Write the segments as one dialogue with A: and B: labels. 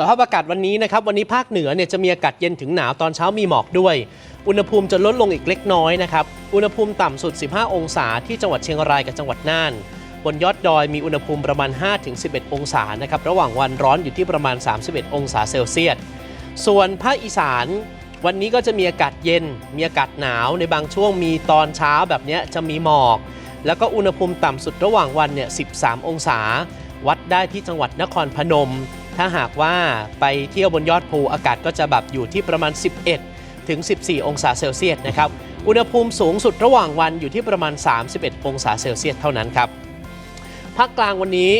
A: สภาพอากาศวันนี้นะครับ วันนี้ภาคเหนือเนี่ยจะมีอากาศเย็นถึงหนาวตอนเช้ามีหมอกด้วย อุณหภูมิจะลดลงอีกเล็กน้อยนะครับ อุณหภูมิต่ำสุด 15 องศาที่จังหวัดเชียงรายกับจังหวัดน่าน บนยอดดอยมีอุณหภูมิประมาณ 5-11 องศานะครับ ระหว่างวันร้อนอยู่ที่ประมาณ 31 องศาเซลเซียส ส่วนภาคอีสานวันนี้ก็จะมีอากาศเย็น มีอากาศหนาวในบางช่วงมีตอนเช้าแบบนี้จะมีหมอก แล้วก็อุณหภูมิต่ำสุดระหว่างวันเนี่ย 13 องศา วัดได้ที่จังหวัดนครพนม ถ้าหากว่าไปเที่ยวบนยอดภูอากาศก็จะแบบอยู่ที่ประมาณ 11 ถึง 14 องศาเซลเซียสนะครับ อุณหภูมิสูงสุดระหว่างวันอยู่ที่ประมาณ 31 องศาเซลเซียสเท่านั้นครับภาคกลางวันนี้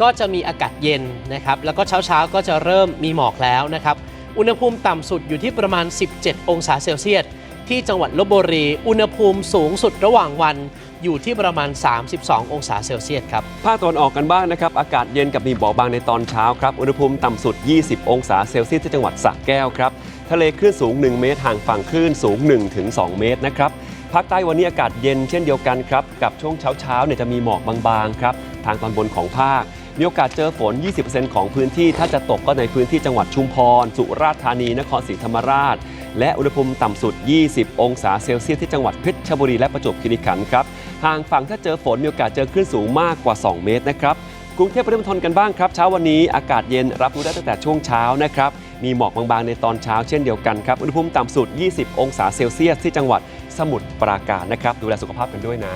A: ก็จะมีอากาศเย็นนะครับ แล้วก็เช้าเช้าๆก็จะเริ่มมีหมอกแล้วนะครับ อุณหภูมิต่ำสุดอยู่ที่ประมาณ 17 องศาเซลเซียสที่จังหวัดลบบุรี อุณหภูมิสูงสุดระหว่างวัน อยู่ที่ประมาณ 32 องศาเซลเซียสครับ
B: ภาคตะวันออกกันบ้างนะครับ อากาศเย็นกับมีหมอกบางในตอนเช้าครับ อุณหภูมิต่ำสุด 20 องศาเซลเซียสที่จังหวัดสระแก้วครับ ทะเลคลื่นสูง 1 เมตร ห่างฝั่งคลื่นสูง 1-2 เมตรนะครับ ภาคใต้วันนี้อากาศเย็นเช่นเดียวกันครับ กับช่วงเช้าๆเนี่ยจะมีหมอกบางๆครับ ทางตอนบนของภาค มีโอกาสเจอฝน 20%ของพื้นที่ ถ้าจะตกก็ในพื้นที่จังหวัดชุมพร สุราษฎร์ธานี นครศรีธรรมราช และอุณหภูมิต่ำสุด 20 องศาเซลเซียสที่จังหวัดเพชรบุรีและประจวบคีรีขันธ์ครับห่างฝั่งถ้าเจอฝนมีโอกาสเจอคลื่นสูงมากกว่า 2 เมตรนะครับกรุงเทพปริมณฑลกันบ้างครับเช้าวันนี้อากาศเย็นรับรู้ได้ตั้งแต่ช่วงเช้านะครับมีหมอกบางๆในตอนเช้าเช่นเดียวกันครับอุณหภูมิต่ำสุด 20 องศาเซลเซียสที่จังหวัดสมุทรปราการนะครับดูแลสุขภาพกันด้วยนะ